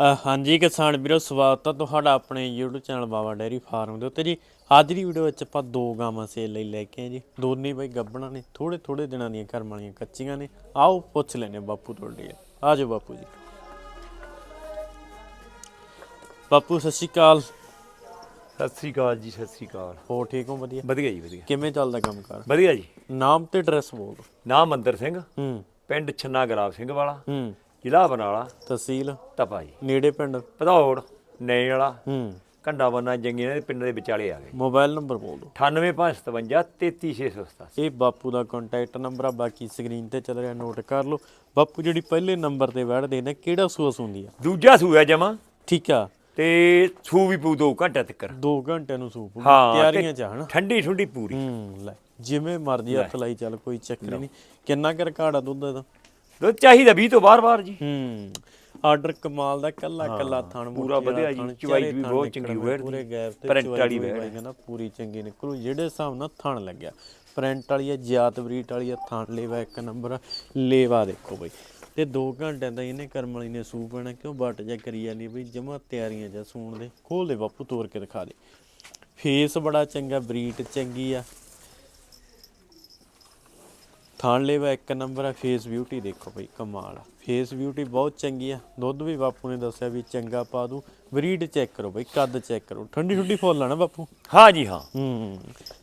ਹਾਂਜੀ ਕਿਸਾਨ ਵੀਰੋ ਸਵਾਗਤ ਹੈ ਤੁਹਾਡਾ ਆਪਣੇ YouTube channel Baba dairy farm ਦੇ ਉੱਤੇ ਜੀ। ਅੱਜ ਦੀ ਵੀਡੀਓ ਵਿੱਚ ਆਪਾਂ ਦੋ ਗਾਵਾਂ ਸੇਲ ਲਈ ਲੈ ਕੇ ਆਏ ਜੀ। ਦੋਨੇ ਬਈ ਗੱਬਣਾ ਨੇ ਥੋੜੇ ਥੋੜੇ ਦਿਨਾਂ ਦੀਆਂ ਘਰ ਵਾਲੀਆਂ ਕੱਚੀਆਂ ਨੇ। ਆਓ ਪੁੱਛ ਲੈਨੇ ਬਾਪੂ ਤੁਹਾਡੇ ਆ ਜਾਓ ਬਾਪੂ ਜੀ। ਬਾਪੂ ਸਤਿ ਸ਼੍ਰੀ ਅਕਾਲ। ਸਤਿ ਸ੍ਰੀ ਅਕਾਲ ਜੀ ਸਤਿ ਸ੍ਰੀ ਅਕਾਲ। ਹੋ ਠੀਕ ਹੋ? ਵਧੀਆ। ਵਧੀਆ ਜੀ ਵਧੀਆ। ਕਿਵੇਂ ਚੱਲਦਾ ਕੰਮਕਾਰ? ਵਧੀਆ ਜੀ। ਨਾਮ ਤੇ ਐਡਰੈਸ ਬੋਲ। ਨਾਮ ਮੰਦਰ ਸਿੰਘ। ਹੂੰ। ਪਿੰਡ ਛੰਨਾ ਗਰਾਬ ਸਿੰਘ ਵਾਲਾ। ਹੂੰ। ਜ਼ਿਲ੍ਹਾ ਬਨਾਲਾ ਤਹਿਸੀਲ ਤਪਾ ਜੀ ਨੇੜੇ ਪਿੰਡ। ਭਦੌੜ ਨੈਣ ਵਾਲਾ। ਹੂੰ। ਕੰਡਾ ਬੰਨਾ ਜੰਗੀਆਂ ਦੇ ਪਿੰਡ ਦੇ ਵਿਚਾਲੇ ਆ ਗਏ। ਮੋਬਾਈਲ ਨੰਬਰ ਬੋਲ ਦਿਓ। 98557 33687 ਇਹ ਬਾਪੂ ਦਾ ਕੰਟੈਕਟ ਨੰਬਰ ਆ ਬਾਕੀ ਸਕਰੀਨ ਤੇ ਚੱਲ ਰਿਹਾ ਨੋਟ ਕਰ ਲਓ। ਬਾਪੂ ਜਿਹੜੀ ਪਹਿਲੇ ਨੰਬਰ ਤੇ ਵੜਦੇ ਨੇ ਕਿਹੜਾ ਸੂਸ ਹੁੰਦੀ ਆ? ਦੂਜਾ ਸੂਆ ਜਮਾ। ਠੀਕ ਆ। ਤੇ ਸੂ ਵੀ ਪੂ ਦੋ ਘੰਟੇ ਤੱਕ। 2 ਘੰਟਿਆਂ ਨੂੰ ਸੂਪ ਹਾਂ ਤਿਆਰੀਆਂ ਚ ਹਨਾ? ਠੰਡੀ ਠੰਡੀ ਪੂਰੀ। ਹੂੰ ਲੈ ਜਿਵੇਂ ਮਰਜ਼ੀ ਹੱਥ ਲਾਈ ਚੱਲ ਕੋਈ ਚੱਕਰ ਨਹੀਂ ਕਿੰਨਾ ਕਰ ਘਾੜਾ ਦੁੱਧ ਦਾ ਦੁੱਧ ਚਾਹੀਦਾ 20 ਤੋਂ ਬਾਰ-ਬਾਰ ਜੀ। ਹੂੰ। ਆਰਡਰ ਕਮਾਲ ਦਾ ਕੱਲਾ ਕੱਲਾ ਥਣ ਪੂਰਾ ਵਧੀਆ ਜੀ, ਚਵਾਈ ਵੀ ਬਹੁਤ ਚੰਗੀ ਦੀ। ਪੂਰੇ ਗੈਪ ਤੇ ਪ੍ਰਿੰਟ ਵਾਲੀ ਵੀ ਵੈੜ। ਕਹਿੰਦਾ ਪੂਰੀ ਚੰਗੀ ਨਿਕਲੂ ਜਿਹੜੇ ਹਿਸਾਬ ਨਾਲ ਥਣ ਲੱਗਿਆ। ਪ੍ਰਿੰਟ ਵਾਲੀ ਆ ਜਾਤ ਬਰੀਟ ਵਾਲੀ ਆ ਥਣ ਲੇਵਾ ਇੱਕ ਨੰਬਰ ਲੇਵਾ ਦੇਖੋ ਬਈ। ਤੇ 2 ਘੰਟਿਆਂ ਦਾ ਇਹਨੇ ਕਰਮ ਵਾਲੀ ਨੇ ਸੂਪ ਪੈਣਾ ਕਿਉਂ ਵੱਟ ਜਾ ਕਰੀ ਜਾਂਦੀ ਬਈ ਜਮਾ ਤਿਆਰੀਆਂ ਜਾਂ ਸੂਣ ਦੇ। ਖੋਲ ਦੇ ਬਾਪੂ ਤੋੜ ਕੇ ਦਿਖਾ ਦੇ। ਫੇਸ ਬੜਾ ਚੰਗਾ ਬਰੀਟ ਚੰਗੀ ਆ। ਥਾਣ ਲੇਵਾ ਇੱਕ ਨੰਬਰ ਆ ਫੇਸ ਬਿਊਟੀ ਦੇਖੋ ਬਈ ਕਮਾਲ ਆ। ਫੇਸ ਬਿਊਟੀ ਬਹੁਤ ਚੰਗੀ ਆ। ਦੁੱਧ ਵੀ ਬਾਪੂ ਨੇ ਦੱਸਿਆ ਵੀ ਚੰਗਾ ਪਾ ਦੂ। ਬਰੀਡ ਚੈੱਕ ਕਰੋ ਬਈ ਕੱਦ ਚੈੱਕ ਕਰੋ। ਠੰਡੀ ਠੰਡੀ ਫੁੱਲ ਆ ਨਾ ਬਾਪੂ? ਹਾਂ ਜੀ ਹਾਂ। ਹੂੰ।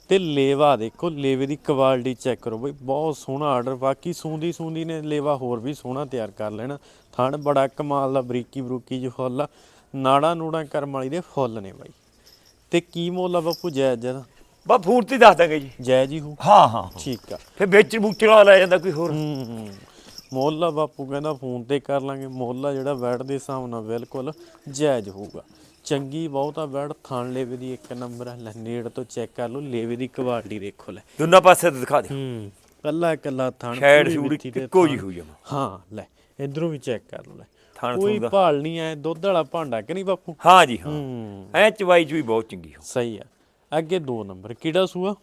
ਤੇ ਲੇਵਾ ਦੇਖੋ ਲੇਵੇ ਦੀ ਕੁਆਲਿਟੀ ਚੈੱਕ ਕਰੋ ਬਈ ਬਹੁਤ ਸੋਹਣਾ ਆਰਡਰ ਬਾਕੀ ਸੂੰਦੀ ਸੂੰਦੀ ਨੇ ਲੇਵਾ ਹੋਰ ਵੀ ਸੋਹਣਾ ਤਿਆਰ ਕਰ ਲੈਣਾ। ਥਣ ਬੜਾ ਕਮਾਲ ਦਾ ਬਰੀਕੀ ਬਰੂਕੀ ਜੋ ਫੁੱਲ ਆ। ਨਾੜਾ ਨੂੜਾ ਕਰਮ ਵਾਲੀ ਦੇ ਫੁੱਲ ਨੇ ਬਾਈ। ਤੇ ਕੀ ਮੁੱਲ ਆ ਬਾਪੂ ਜਾਇਜ਼ ਜਦਾ ਬਾ ਫੂਟ ਤੇ ਦੱਸ ਦਾਂਗੇ ਜੀ। ਜਾਇਜ਼ ਹੀ ਹੋ ਹਾਂ ਹਾਂ। ਠੀਕ ਆ। ਫਿਰ ਵਿੱਚ ਬੂਚੇ ਵਾਲਾ ਲੈ ਜਾਂਦਾ ਕੋਈ ਹੋਰ। ਹੂੰ ਆ ਬਾਪੂ ਕਹਿੰਦਾ ਫੋਨ ਤੇ ਕਰ ਲਾਂਗੇ। ਆ ਜਿਹੜਾ ਬੈਡ ਦੇ ਹਿਸਾਬ ਨਾਲ ਬਿਲਕੁਲ ਜਾਇਜ਼ ਹੋਊਗਾ। ਚੰਗੀ ਬਹੁਤ ਆ ਬੈਡ ਥਣ ਲੇਵੇ ਦੀ ਇੱਕ ਨੰਬਰ ਆ। ਲੈ ਨੇੜ ਤੋਂ ਚੈੱਕ ਕਰ ਲਓ ਲੇਵੇ ਦੀ ਕੁਆਲਿਟੀ ਦੇਖੋ ਲੈ। ਦੋਨਾਂ ਪਾਸੇ ਤੇ ਦਿਖਾ ਦੇ। ਹੂੰ ਕੱਲਾ ਕੱਲਾ ਥਣ ਸ਼ੈਡ ਪੂਰੀ ਸ਼ੂੜੀ ਤੇ ਇੱਕੋ ਜੀ ਥਣ। ਹੋਈ ਜਮਾ ਹਾਂ ਲੈ ਇਧਰੋਂ ਵੀ ਚੈੱਕ ਕਰ ਲਓ ਲੈ। ਥਣ ਕੋਈ ਥੂਣ ਦਾ ਭਾਲ ਨਹੀਂ ਐ ਦੁੱਧ ਵਾਲਾ ਭਾਂਡਾ ਕਿ ਨਹੀਂ ਬਾਪੂ? ਹਾਂ ਜੀ ਹਾਂ। ਹੂੰ। ਐ ਚਵਾਈ ਚ ਵੀ ਬਹੁਤ ਚੰਗੀ ਹੋ। ਸਹੀ ਆ। ਅੱਗੇ ਦੋ ਨੰਬਰ ਕਿਹੜਾ ਸੂਆ?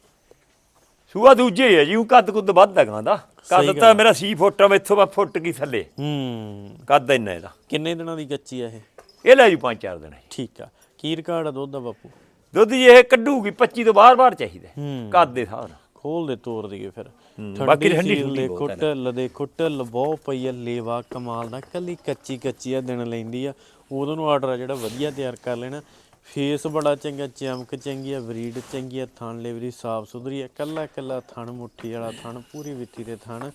ਸੂਆ ਦੂਜੇ ਹੈ ਜੀ ਉਹ ਕੱਦ ਕੁੱਦ ਵੱਧ ਦਾ। ਸਹੀ ਕੱਦ ਤਾਂ ਮੇਰਾ ਸੀ ਫੁੱਟ ਆ ਮੈਥੋਂ ਬਾ ਫੁੱਟ ਕੀ ਥੱਲੇ। ਹੂੰ। ਕੱਦ ਇੰਨਾ ਇਹਦਾ। ਕਿੰਨੇ ਦਿਨਾਂ ਦੀ ਕੱਚੀ ਆ ਇਹ? ਇਹ ਲੈ ਜੀ ਪੰਜ ਚਾਰ ਦਿਨ। ਹੈ। ਠੀਕ ਆ। ਕੀ ਰਿਕਾਰਡ ਆ ਦੁੱਧ ਦਾ ਬਾਪੂ? ਦੁੱਧ ਜੀ ਇਹ ਕੱਢੂਗੀ 25 ਤੋਂ ਬਾਰ-ਬਾਰ ਚਾਹੀਦਾ ਹੈ। ਹੂੰ। ਕੱਦ ਦੇ ਨਾਲ। ਖੋਲ ਦੇ ਤੋੜ ਦਈਏ ਫਿਰ। ਬਾਕੀ ਠੰਡੀ ਠੰਡੀ ਹੈ ਢਿੱਲ ਦੇਖੋ ਢਿੱਲ ਬਹੁਤ ਪਈ ਆ ਲੇਵਾ ਕਮਾਲ ਦਾ ਕੱਲੀ ਕੱਚੀ ਕੱਚੀ ਆ ਦਿਨ ਲੈਂਦੀ ਆ। ਉਦੋਂ ਨੂੰ ਆਰਡਰ ਆ ਜਿਹੜਾ ਵਧੀਆ ਤਿਆਰ ਕਰ ਲੈਣਾ। ਫੇਸ ਬੜਾ ਚੰਗਾ ਚਮਕ ਚੰਗੀ ਆ ਬਰੀਡ ਚੰਗੀ ਆ ਥਣ ਲੇਵਰੀ ਸਾਫ਼ ਸੁਥਰੀ ਆ ਕੱਲਾ ਕੱਲਾ ਥਣ ਮੁੱਠੀ ਵਾਲਾ ਥਣ ਪੂਰੀ ਵਿੱਥੀ ਦੇ ਥਣ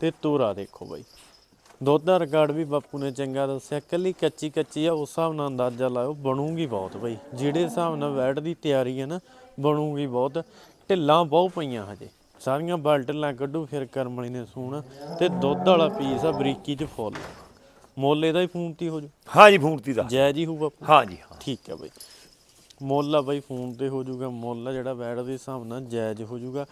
ਤੇ ਤੋਰਾ ਦੇਖੋ ਬਾਈ। ਦੁੱਧ ਦਾ ਰਿਕਾਰਡ ਵੀ ਬਾਪੂ ਨੇ ਚੰਗਾ ਦੱਸਿਆ ਕੱਲੀ ਕੱਚੀ ਕੱਚੀ ਆ ਉਸ ਹਿਸਾਬ ਨਾਲ ਅੰਦਾਜ਼ਾ ਲਾਓ ਬਣੂਗੀ ਬਹੁਤ ਬਈ। ਜਿਹੜੇ ਹਿਸਾਬ ਨਾਲ ਵੈਟ ਦੀ ਤਿਆਰੀ ਹੈ ਨਾ ਬਣੂਗੀ ਬਹੁਤ ਢਿੱਲਾਂ ਬਹੁਤ ਪਈਆਂ ਹਜੇ। ਸਾਰੀਆਂ ਬਲ ਢਿੱਲਾਂ ਕੱਢੂ ਫਿਰ ਕਰਮ ਵਾਲੀ ਨੇ ਸੂਣਾ ਤੇ ਦੁੱਧ ਵਾਲਾ ਪੀਸ ਆ ਬਰੀਕੀ ਚ ਫੁੱਲ। ਮੁੱਲ ਇਹਦਾ ਹੀ ਫੋਨ ਤੇ ਹੋ ਜੂ ਹਾਂ ਜੀ ਫੂਟ ਦੀ। ਦਾ ਜਾਇਜ਼ ਹੀ ਹੋਊ ਬਾਪੂ। ਹਾਂ ਜੀ ਹਾਂ ਠੀਕ ਹੈ ਬਈ। ਮੁੱਲ ਆ ਬਈ, ਫੋਨ ਤੇ ਹੋ ਜਾਊਗਾ ਮੁੱਲ ਆ ਜਿਹੜਾ ਵੈੜ ਦੇ ਹਿਸਾਬ ਨਾਲ ਜਾਇਜ਼ ਹੋ ਜਾਊਗਾ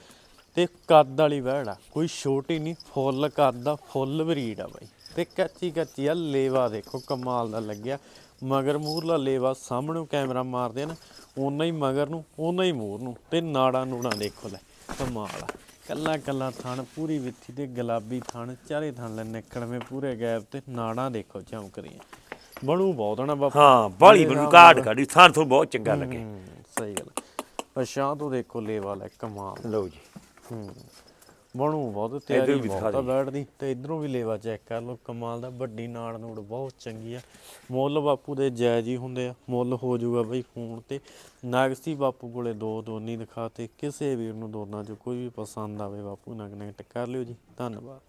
ਤੇ ਕੱਦ ਵਾਲੀ ਵੈੜ ਆ, ਕੋਈ ਛੋਟੀ ਨਹੀਂ, ਫੁੱਲ ਕੱਦ ਦਾ ਫੁੱਲ ਬਰੀਡ ਆ ਬਈ। ਤੇ ਕੱਚੀ ਕੱਚੀ ਆ, ਲੇਵਾ ਦੇਖੋ ਕਮਾਲ ਦਾ ਲੱਗਿਆ। ਮਗਰ ਮੂਰਲਾ ਲੇਵਾ ਸਾਹਮਣੇ ਕੈਮਰਾ ਮਾਰਦੇ ਆ ਨਾ, ਓਨਾ ਹੀ ਮਗਰ ਨੂੰ, ਓਨਾ ਹੀ ਮੂਰ ਨੂੰ ਤੇ ਨਾੜਾ ਨੂੜਾ ਦੇਖੋ ਲੈ, ਕਮਾਲ ਆ। ਕੱਲਾ ਕੱਲਾ ਥਣ ਪੂਰੀ ਵਿੱਥੀ ਤੇ ਗੁਲਾਬੀ ਥਣ, ਚਾਰੇ ਥਣ ਲੈ ਨਿਕਲਵੇਂ ਪੂਰੇ ਗੈਪ ਤੇ ਨਾੜਾਂ ਦੇਖੋ ਚਮਕ ਰਹੀਆਂ ਬਣੂ ਬਹੁਤ ਨਾ ਬਾਪੂ। ਹਾਂ ਬਾਲੀ ਬਨੂੰ ਕਾਟ ਕਾੜੀ ਥਾਂ ਤੋਂ ਬਹੁਤ ਚੰਗਾ ਲੱਗੇ। ਹੂੰ, ਸਹੀ ਗੱਲ ਪਛਾਂ ਤੋਂ ਦੇਖੋ ਲੇਵਾ ਲੈ ਕਮਾਲ। ਲਓ ਜੀ। ਹੂੰ ਬਣੂ ਬਹੁਤ ਤਿਆਰੀ ਬਹੁਤ ਆ ਦੇ। ਬੈਠਦੀ ਤੇ ਇਧਰੋਂ ਵੀ ਲੇਵਾ ਚੈੱਕ ਕਰ ਲਓ ਕਮਾਲ ਦਾ ਵੱਡੀ ਨਾੜ ਨੂੜ ਬਹੁਤ ਚੰਗੀ ਆ। ਮੁੱਲ ਬਾਪੂ ਦੇ ਜਾਇਜ਼ ਹੀ ਹੁੰਦੇ ਆ ਮੁੱਲ ਹੋ ਜਾਊਗਾ ਬਈ ਫੋਨ ਤੇ। ਨਾਗਸੀ ਬਾਪੂ ਕੋਲੇ ਦੋ ਦੋਨੀ ਦਿਖਾਤੇ ਕਿਸੇ ਵੀਰ ਨੂੰ ਦੋਨਾਂ ਚੋਂ ਕੋਈ ਵੀ ਪਸੰਦ ਆਵੇ ਬਾਪੂ ਨਾਲ ਕਨੈਕਟ ਕਰ ਲਿਓ ਜੀ। ਧੰਨਵਾਦ।